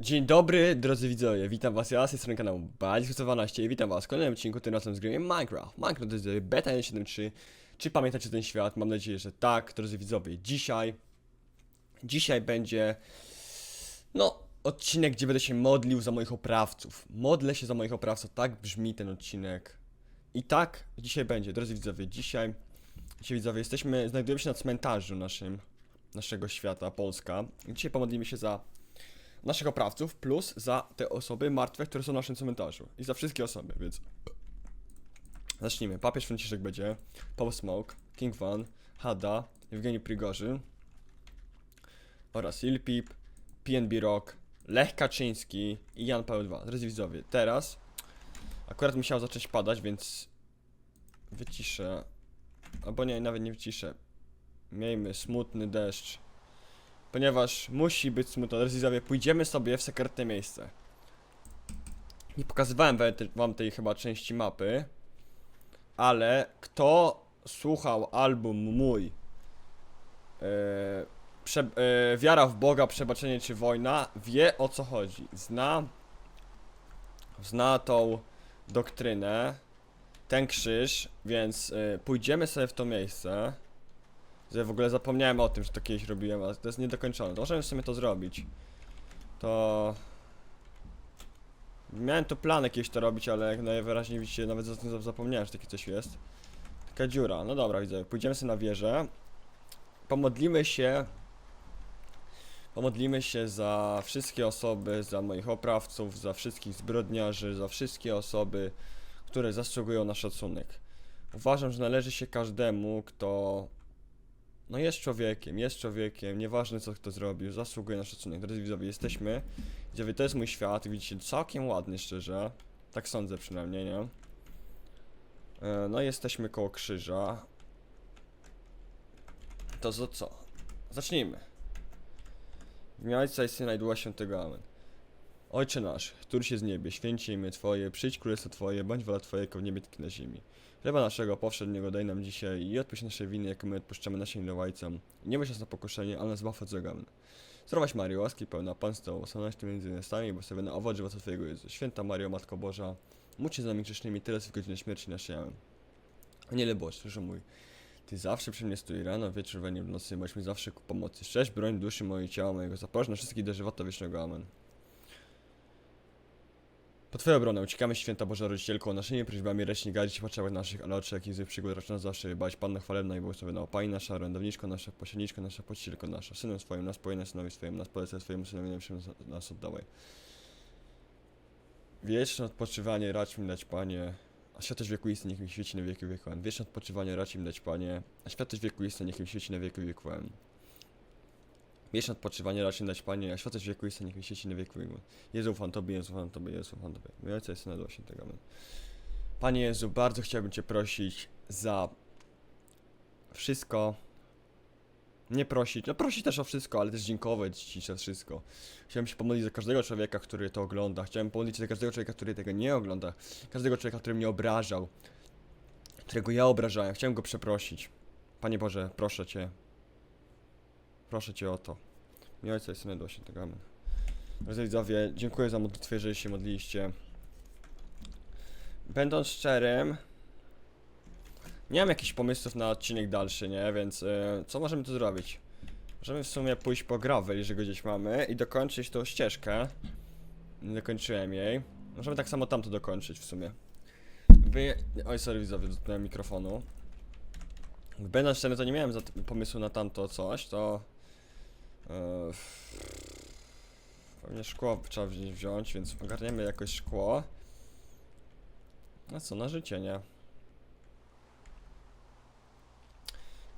Dzień dobry, drodzy widzowie, witam was ja z tej strony kanału Balisk12 i witam was w kolejnym odcinku, tym razem z gry Minecraft. Minecraft to jest beta 1.7.3. Czy pamiętacie ten świat? Mam nadzieję, że tak, drodzy widzowie. Dzisiaj, dzisiaj będzie, no, odcinek, gdzie będę się modlił za moich oprawców. Modlę się za moich oprawców, tak brzmi ten odcinek. I tak dzisiaj będzie, drodzy widzowie, dzisiaj, dzisiaj widzowie, jesteśmy, znajdujemy się na cmentarzu naszym, naszego świata, Polska. Dzisiaj pomodlimy się za naszych oprawców plus za te osoby martwe, które są w naszym cmentarzu. I za wszystkie osoby, więc. Zacznijmy. Papież Franciszek będzie, Paul Smoke, King Van, Hada, Evgeni Prigorzyn oraz Ilpip, PNB Rock, Lech Kaczyński i Jan Paweł II. Drodzy widzowie, teraz akurat musiał zacząć padać, więc wyciszę. Albo nie, nawet nie wyciszę. Miejmy smutny deszcz ponieważ musi być smutno. Drodzy pójdziemy sobie w sekretne miejsce. Nie pokazywałem wam te- wam tej chyba części mapy, ale kto słuchał album mój prze, e, Wiara w Boga, Przebaczenie czy Wojna, wie o co chodzi. Zna, zna tą doktrynę, ten krzyż, więc e, pójdziemy sobie w to miejsce. Że w ogóle zapomniałem o tym, że to kiedyś robiłem, ale to jest niedokończone. To możemy to zrobić. To... Miałem to plan kiedyś to robić, ale jak najwyraźniej widzicie, nawet zapomniałem, że takie coś jest. Taka dziura. No dobra, widzę. Pójdziemy sobie na wieżę. Pomodlimy się... Pomodlimy się za wszystkie osoby, za moich oprawców, za wszystkich zbrodniarzy, za wszystkie osoby, które zasługują na szacunek. Uważam, że należy się każdemu, kto no jest człowiekiem, jest człowiekiem, nieważne co kto zrobił, zasługuje na szacunek. Drodzy widzowie, jesteśmy, widzowie, to jest mój świat, widzicie, całkiem ładny szczerze, tak sądzę przynajmniej, nie? E, No jesteśmy koło krzyża. To za co? Zacznijmy. W imię Ojca i Syna Świętego, Amen. Ojcze nasz, któryś jest w niebie, święcie imię Twoje, przyjdź królestwo Twoje, bądź wola Twoja jako w niebie, tak na ziemi. Chleba naszego powszedniego daj nam dzisiaj i odpuść nasze winy, jak my odpuszczamy naszym winowajcom. Nie weź nas na pokuszenie, ale nas zbaw od. Amen. Zdrowaś Mario, łaski pełna, Pan z Tobą, Ty między miastami, bo sobie na owoc żywota Twojego Jezu. Święta Mario, Matko Boża, módl się z nami grzesznymi, teraz w godzinę śmierci naszej. Amen. Aniele Boże, Stróżu mój, Ty zawsze przy mnie stój rano, wieczór, w nocy, bądź mi zawsze ku pomocy. Szczęść, broń duszy mojej, ciała mojego, zaproś na wszystkich do żywota wiecznego. Amen. Po Twoją obronę uciekamy, święta Boża Rodzicielko, naszymi prośbami ręcznie gadzić patrzałek naszych, ale oczy jak język przygód racz nas zawsze wybać. Panna chwalebna i błogosławiona, Pani nasza, orędowniczko nasza, posiedniczko nasza, pocielko nasza, Synem swoim nas pojenę, Synowi swoim nas polecę, swojemu Synowi najlepszym nas- oddawaj. Wieczne odpoczywanie racz mi dać, Panie, a światość wieku istnie niech mi świeci na wieki wieku. Wieczne odpoczywanie racz mi dać, Panie, a światość wieku istnie niech mi świeci na wieki wieku. Wieczne odpoczywanie racz mi dać, Panie, a światość wieku istnie niech mi świeci na wieki wieku. Jezu, ufam Tobie, Jezu, ufam Tobie, Jezu, ufam Tobie. Mój Ojca jest Syna Ducha Świętego, Amen. Panie Jezu, bardzo chciałbym Cię prosić za wszystko. Nie prosić, no prosić też o wszystko, ale też dziękować Ci za wszystko. Chciałem się pomodlić za każdego człowieka, który to ogląda. Chciałem pomodlić się za każdego człowieka, który tego nie ogląda. Każdego człowieka, który mnie obrażał. Którego ja obrażałem. Chciałem go przeprosić. Panie Boże, proszę Cię. Proszę Cię o to. Mi Ojca jest Syna Ducha Świętego, Amen. Drodzy widzowie, dziękuję za modlitwę, że się modliliście. Będąc szczerym, nie mam jakichś pomysłów na odcinek dalszy, nie? Więc e, co możemy tu zrobić? Możemy w sumie pójść po gravel, jeżeli go gdzieś mamy i dokończyć tą ścieżkę. Nie dokończyłem jej. Możemy tak samo tamto dokończyć w sumie. Wy... Oj, sorry widzowie, dotknąłem mikrofonu. Będąc szczery, to nie miałem pomysłu na tamto coś, to... E, pewnie szkło trzeba wziąć, więc ogarniemy jakoś szkło. No co, na życie, nie?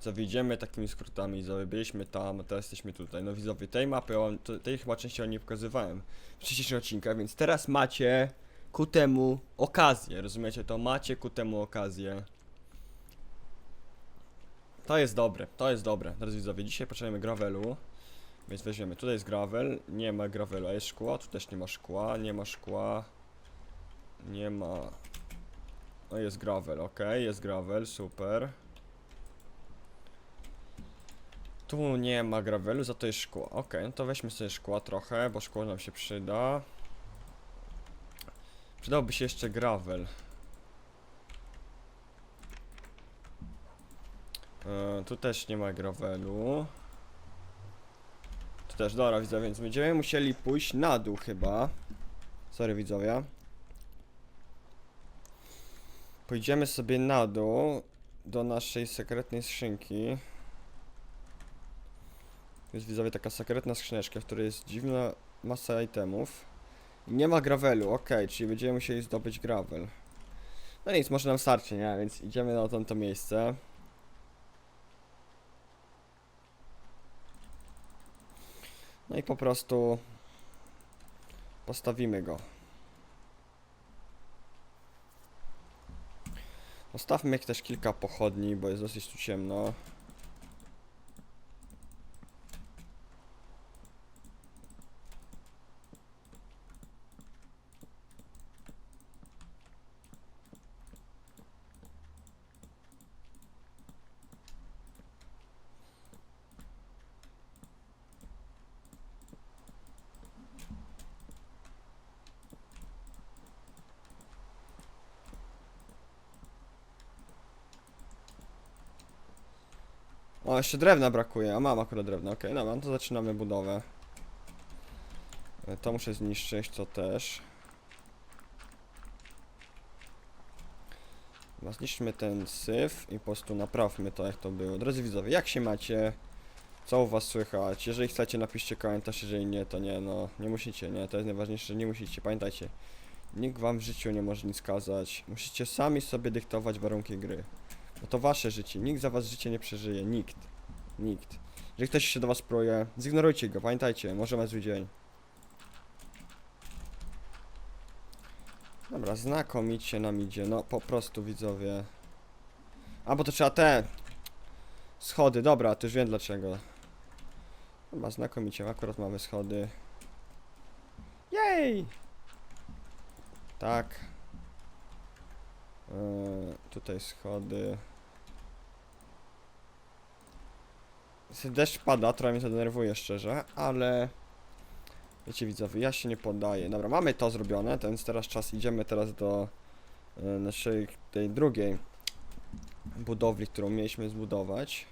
Co wyjdziemy takimi skrótami, byliśmy tam, teraz jesteśmy tutaj. No widzowie, tej mapy, tej chyba częściowo nie pokazywałem w wcześniejszych odcinkach, więc teraz macie ku temu okazję, rozumiecie? To macie ku temu okazję. To jest dobre, to jest dobre. Drodzy widzowie, dzisiaj potrzebujemy gravelu. Więc weźmiemy, tutaj jest gravel, nie ma gravelu, jest szkła, tu też nie ma szkła, nie ma szkła. Nie ma... No jest gravel, ok, jest gravel, super. Tu nie ma gravelu, za to jest szkło. Okej, no to weźmy sobie szkła trochę, bo szkło nam się przyda. Przydałby się jeszcze gravel. E, tu też nie ma gravelu. Też, dobra widzowie, więc będziemy musieli pójść na dół chyba. Sorry widzowie. Pójdziemy sobie na dół do naszej sekretnej skrzynki. Jest widzowie taka sekretna skrzyneczka, w której jest dziwna masa itemów. I nie ma gravelu, ok, czyli będziemy musieli zdobyć gravel. No nic, może nam starczy, nie? Więc idziemy na tamto miejsce. No i po prostu postawimy go. Postawmy też kilka pochodni, bo jest dosyć tu ciemno. Jeszcze drewna brakuje, a mam akurat drewno, okej, dobra, no to zaczynamy budowę. E, To muszę zniszczyć, to też. Chyba Zniszczmy ten syf i po prostu naprawmy to jak to było. Drodzy widzowie, jak się macie? Co u was słychać? Jeżeli chcecie napiszcie komentarz, jeżeli nie, to nie, no nie musicie, nie, to jest najważniejsze, nie musicie, pamiętajcie. Nikt wam w życiu nie może nic kazać. Musicie sami sobie dyktować warunki gry. Bo to wasze życie, nikt za was życie nie przeżyje, nikt. Nikt. Jeżeli ktoś się do was projuje, zignorujcie go, pamiętajcie, może ma zły dzień. Dobra, znakomicie nam idzie, no po prostu widzowie. A, bo to trzeba te schody, dobra, to już wiem dlaczego. Chyba znakomicie, akurat mamy schody. Jej! Tak. Eee, tutaj schody. Deszcz pada, trochę mnie to denerwuje szczerze, ale wiecie widzowie, ja się nie poddaję. Dobra, mamy to zrobione, więc teraz czas, idziemy teraz do e, naszej tej drugiej budowli, którą mieliśmy zbudować.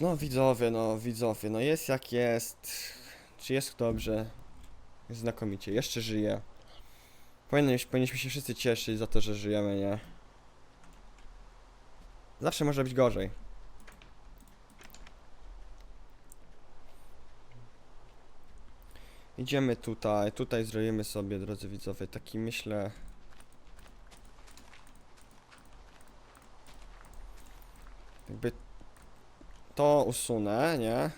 No widzowie, no widzowie, no jest jak jest. Czy jest dobrze? Znakomicie, jeszcze żyje. Powinniśmy, powinniśmy się wszyscy cieszyć za to, że żyjemy, nie? Zawsze może być gorzej. Idziemy tutaj, tutaj zrobimy sobie, drodzy widzowie, taki myślę... Jakby to usunę, nie?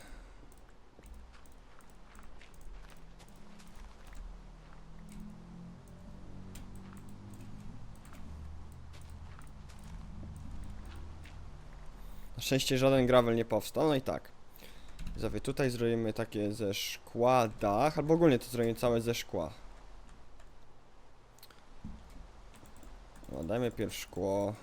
Szczęście żaden gravel nie powstał, no i tak. Widzowie, tutaj zrobimy takie ze szkła dach, albo ogólnie to zrobimy całe ze szkła. No, dajmy pierw szkło.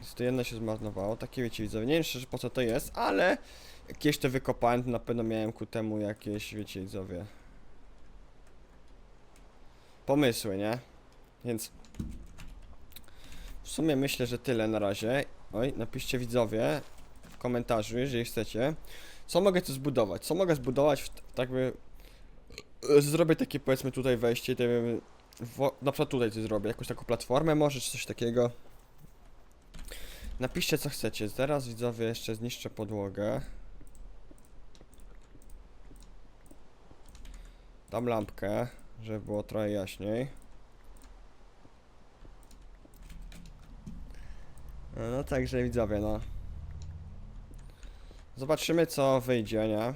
Jest to jedno się zmarnowało, takie wiecie widzowie, nie wiem szczerze po co to jest, ale jakieś to wykopałem, to na pewno miałem ku temu jakieś, wiecie widzowie, pomysły, nie? Więc w sumie myślę, że tyle na razie. Oj, napiszcie widzowie w komentarzu, jeżeli chcecie. Co mogę tu zbudować? Co mogę zbudować w, tak by... Zrobię takie powiedzmy tutaj wejście, wo- na przykład tutaj coś zrobię, jakąś taką platformę może, czy coś takiego. Napiszcie co chcecie. Teraz widzowie jeszcze zniszczę podłogę. Dam lampkę, żeby było trochę jaśniej. No także widzowie, no. Zobaczymy co wyjdzie, nie?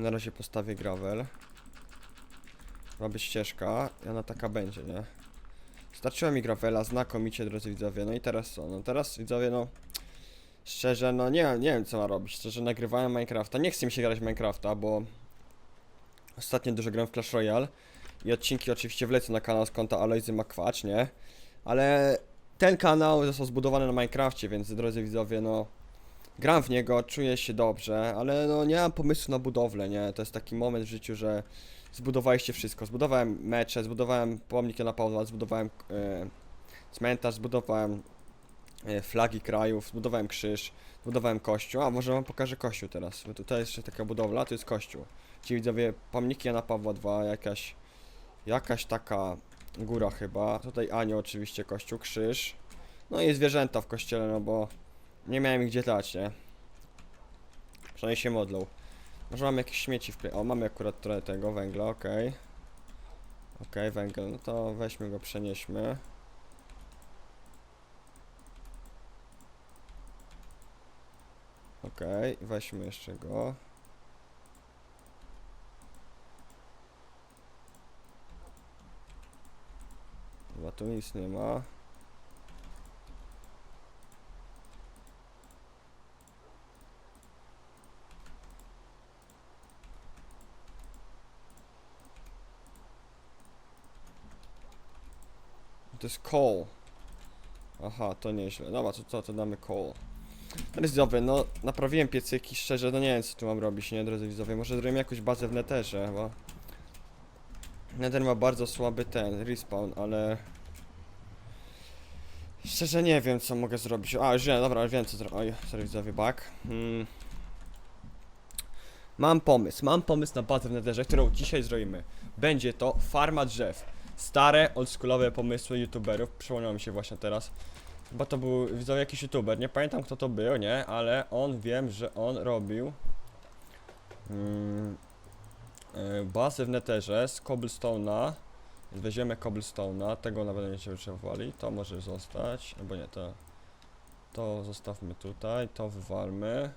Na razie postawię gravel. Ma być ścieżka i ona taka będzie, nie? Starczyło mi gravela, znakomicie drodzy widzowie. No i teraz co? No teraz widzowie, no... Szczerze, no nie, nie wiem co ma robić. Szczerze, nagrywałem Minecrafta. Nie chce mi się grać Minecrafta, bo... Ostatnio dużo gram w Clash Royale. I odcinki oczywiście wlecę na kanał z konta Alojzy Makwacz, nie? Ale ten kanał został zbudowany na Minecrafcie, więc drodzy widzowie, no gram w niego, czuję się dobrze, ale no nie mam pomysłu na budowlę, nie? To jest taki moment w życiu, że zbudowaliście wszystko. Zbudowałem mecze, zbudowałem pomnik Jana Pawła, zbudowałem e, cmentarz, zbudowałem e, flagi krajów, zbudowałem krzyż, zbudowałem kościół. A może wam pokażę kościół teraz, bo tutaj jest jeszcze taka budowla, to jest kościół. Ci widzowie, pomniki Jana Pawła II, jakaś, jakaś taka góra chyba. Tutaj Anioł oczywiście, kościół, krzyż. No i zwierzęta w kościele, no bo nie miałem ich gdzie dać, nie? Przynajmniej się modlą. Może mamy jakieś śmieci w O, mamy akurat trochę tego węgla, okej. Okej, węgiel, no to weźmy go, przenieśmy. Okej, weźmy jeszcze go. Tu nic nie ma. To jest coal. Aha, to nieźle. Dobra, to co, to damy coal. Widzowie, no naprawiłem piecyki, szczerze, no nie wiem co tu mam robić, nie, drodzy widzowie. Może zrobimy jakąś bazę w netherze, bo... Nether ma bardzo słaby ten, respawn, ale... Szczerze nie wiem co mogę zrobić. A, już wiem, dobra, już wiem co zrobić. Oj, sorry widzowie, back. Hmm. Mam pomysł, mam pomysł na bazę w netherze, którą dzisiaj zrobimy. Będzie to farma drzew. Stare, oldschoolowe pomysły youtuberów, przypomniał mi się właśnie teraz. Chyba to był, widzowie, jakiś youtuber, nie pamiętam kto to był, nie? Ale on, wiem, że on robił mm, e, bazę w netherze z cobblestone'a. Weźmiemy cobblestone'a, tego nawet nie będziemy potrzebowali, to może zostać, albo nie, to to zostawmy tutaj, to wywalmy.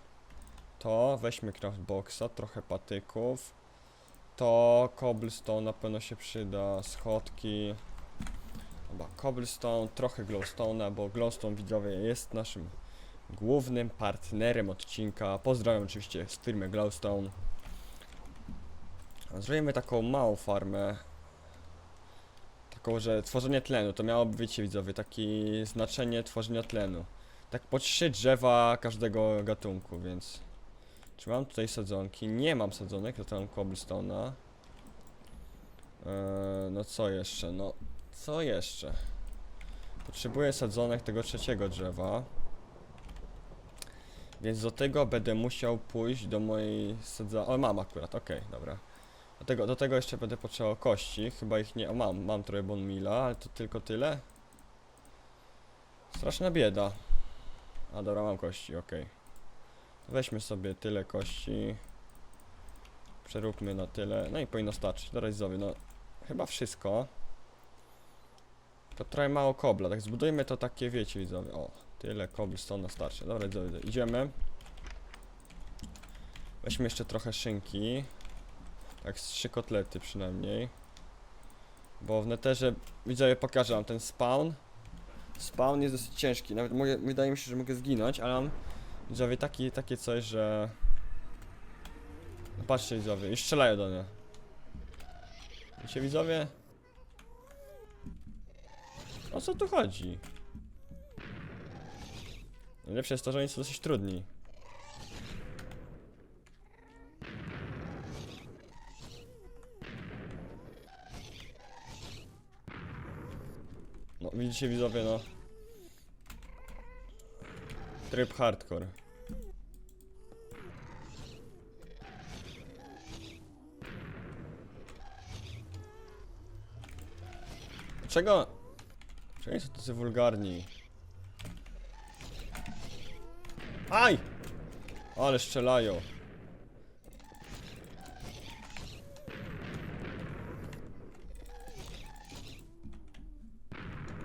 To weźmy craftboxa, trochę patyków. To cobblestone na pewno się przyda, schodki. Chyba cobblestone, trochę glowstone'a, bo glowstone widzowie jest naszym głównym partnerem odcinka. Pozdrawiam oczywiście z firmy glowstone. Zrobimy taką małą farmę. Taką, że tworzenie tlenu, to miałoby wiecie widzowie, takie znaczenie tworzenia tlenu. Tak po trzy drzewa każdego gatunku, więc... Czy mam tutaj sadzonki? Nie mam sadzonek, to tam cobblestone'a. Eee, no co jeszcze? No, co jeszcze? Potrzebuję sadzonek tego trzeciego drzewa. Więc do tego będę musiał pójść do mojej sadza... O, mam akurat, okej, dobra. Do tego, do tego jeszcze będę potrzebował kości, chyba ich nie... O, mam, mam trochę bone meala, ale to tylko tyle? Straszna bieda. A dobra, mam kości, okej. Weźmy sobie tyle kości. Przeróbmy na tyle. No i powinno starczyć. Dobra, widzowie, no chyba wszystko. To trochę mało kobla, tak zbudujmy to takie, wiecie widzowie. O, tyle cobblestone starczy. Dobra, widzowie, idziemy. Weźmy jeszcze trochę szynki. Tak, z trzy kotlety przynajmniej. Bo w neterze, widzowie, pokażę wam ten spawn. Spawn jest dosyć ciężki, nawet mogę, wydaje mi się, że mogę zginąć, ale mam Widzowie, taki, takie coś, że... No patrzcie widzowie, i strzelają do mnie. Wiecie widzowie? O co tu chodzi? Najlepsze jest to, że oni są dosyć trudni. Widzicie widzowie, no. Tryb hardcore. Czego? Czego są tacy wulgarni? Aj! Ale strzelają.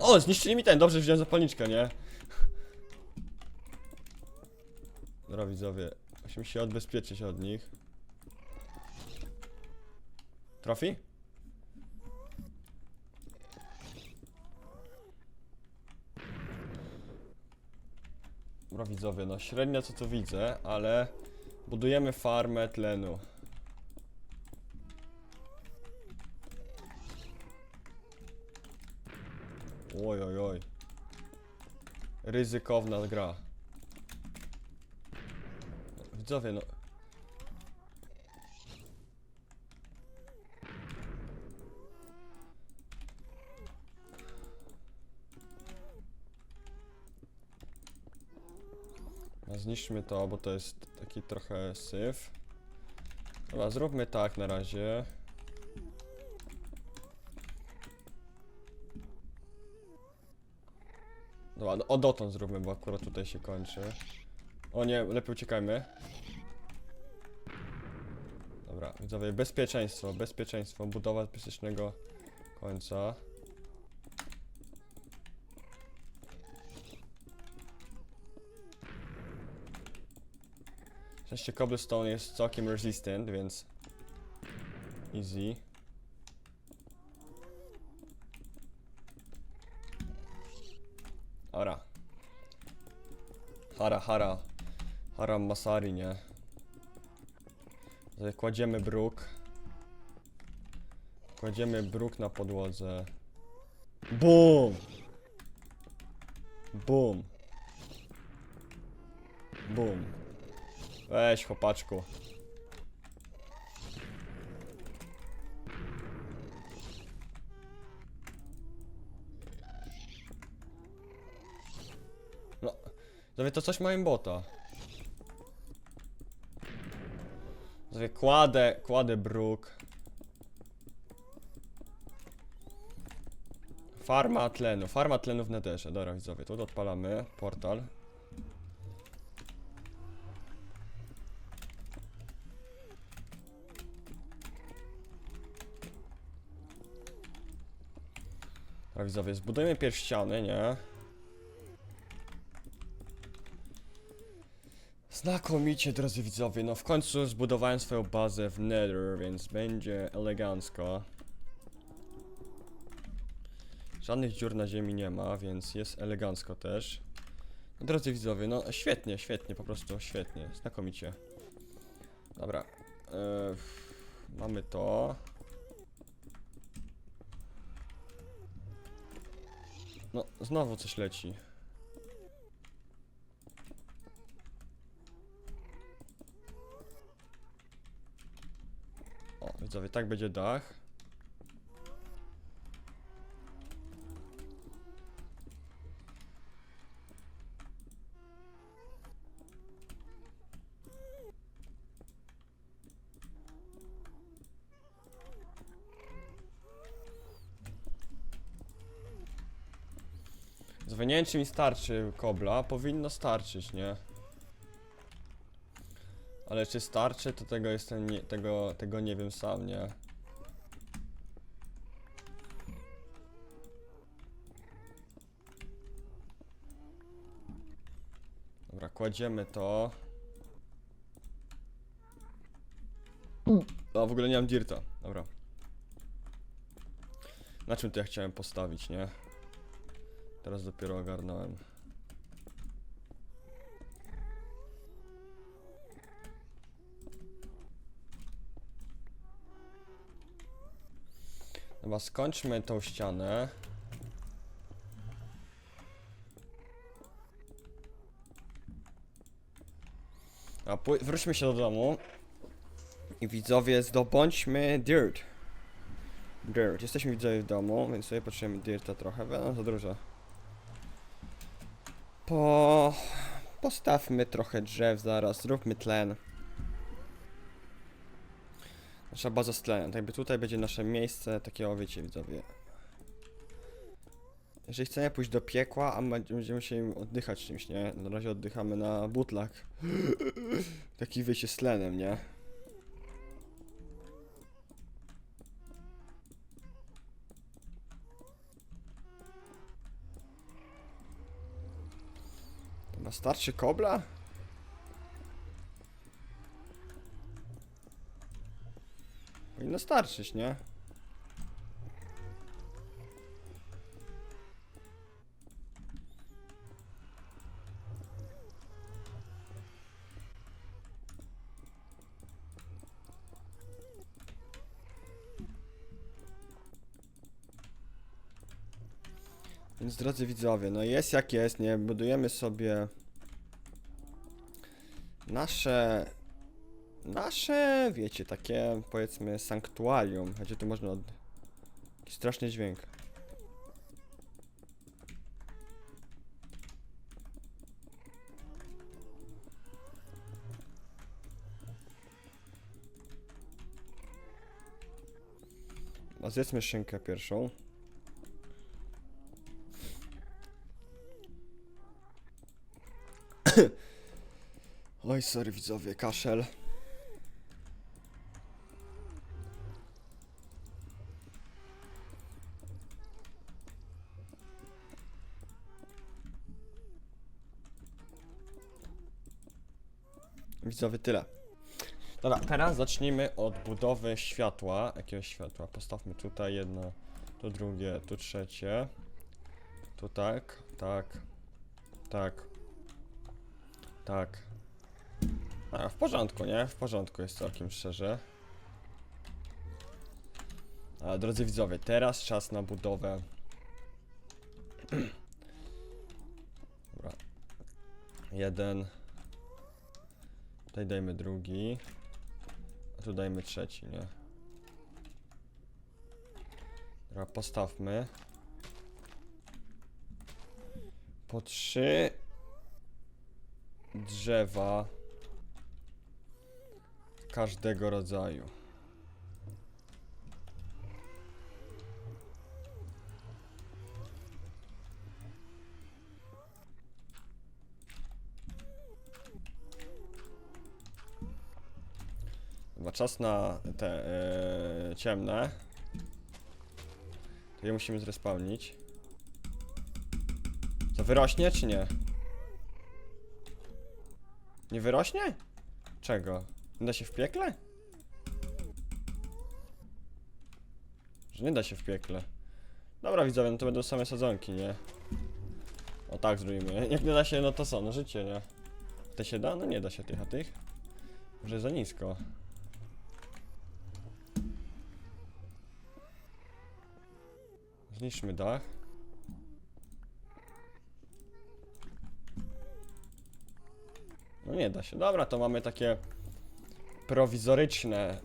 O, zniszczyli mi ten, dobrze wziąłem zapalniczkę, nie? Dobra widzowie, musimy się odbezpieczyć od nich. Trafi? Dobra widzowie, no średnio co tu widzę, ale budujemy farmę tlenu. Oj, oj, oj. Ryzykowna gra. Widzowie, no. No, Zniszczmy to, bo to jest taki trochę syf. Dobra, zróbmy tak na razie. O dotąd zróbmy, bo akurat tutaj się kończy. O nie, lepiej uciekajmy. Dobra, widzowie, bezpieczeństwo, bezpieczeństwo, budowa bezpiecznego końca. Szczęście cobblestone jest całkiem resistant, więc easy. Hara, hara. Hara Masari, nie? Kładziemy bruk. Kładziemy bruk na podłodze. BUM! BUM! BUM! Weź chłopaczku. Zawie to coś mają bota. Zawie kładę, kładę bruk. Farma tlenu, farma tlenu w nederze. Dobra widzowie, tu odpalamy portal. Dobra widzowie, zbudujmy pierw ściany, nie? Znakomicie, drodzy widzowie, no w końcu zbudowałem swoją bazę w Nether, więc będzie elegancko. Żadnych dziur na ziemi nie ma, więc jest elegancko też. No, drodzy widzowie, no świetnie, świetnie, po prostu świetnie, znakomicie. Dobra, e, mamy to. No, znowu coś leci. O, widzowie, tak będzie dach. Czy mi starczy kobla, powinno starczyć, nie? Ale czy starczy, to tego jestem nie, tego, tego nie wiem sam, nie? Dobra, kładziemy to. A w ogóle nie mam dirta. Dobra. Na czym to ja chciałem postawić, nie? Teraz dopiero ogarnąłem. Dobra, skończmy tą ścianę. A wróćmy się do domu. I widzowie, zdobądźmy dirt. Dirt. Jesteśmy widzowie w domu, więc sobie potrzebujemy dirta trochę, no za dużo. Po... Postawmy trochę drzew zaraz, zróbmy tlen. Nasza baza tak jakby tutaj będzie nasze miejsce takiego, wiecie widzowie. Jeżeli chcemy pójść do piekła, a ma- będziemy się oddychać czymś, nie? Na razie oddychamy na butlach. Taki wiecie z tlenem, nie? Chyba starczy kobla? Powinno starczyć, nie? Więc drodzy widzowie, no jest jak jest, nie? Budujemy sobie nasze, nasze, wiecie, takie powiedzmy sanktuarium. Gdzie tu można od... Jakiś straszny dźwięk. A zjedzmy szynkę pierwszą. Oj, sorry widzowie, kaszel. Widzowie, tyle. Dobra, teraz zacznijmy od budowy światła. Jakiegoś światła? Postawmy tutaj jedno, tu drugie, tu trzecie. Tu tak, tak, tak, tak. A, w porządku, nie? W porządku jest całkiem szczerze. A, drodzy widzowie, teraz czas na budowę. Dobra. Jeden. Tutaj dajmy drugi. A tu dajmy trzeci, nie? Dobra, postawmy. Po trzy drzewa każdego rodzaju. Czas na te e, ciemne. To je musimy zrespawnić. To wyrośnie czy nie? Nie wyrośnie? Czego? Nie da się w piekle? Że nie da się w piekle. Dobra widzowie, no to będą same sadzonki, nie? O tak zrobimy. Jak nie da się, no to co, no życie, nie? To się da? No nie da się tych, a tych? Może za nisko. Zniszczmy dach. No nie da się. Dobra, to mamy takie prowizoryczne.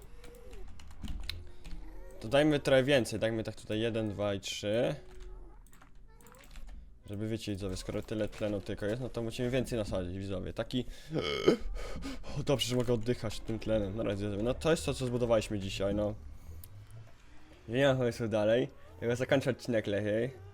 To dajmy trochę więcej. Dajmy tak tutaj 1, 2 i 3. Żeby wiecie widzowie, skoro tyle tlenu tylko jest, no to musimy więcej nasadzić widzowie. Taki... O, dobrze, że mogę oddychać tym tlenem. Widzowie. No to jest to, co zbudowaliśmy dzisiaj, no. Nie mam pomysłu dalej. Ja zakończę odcinek lepiej.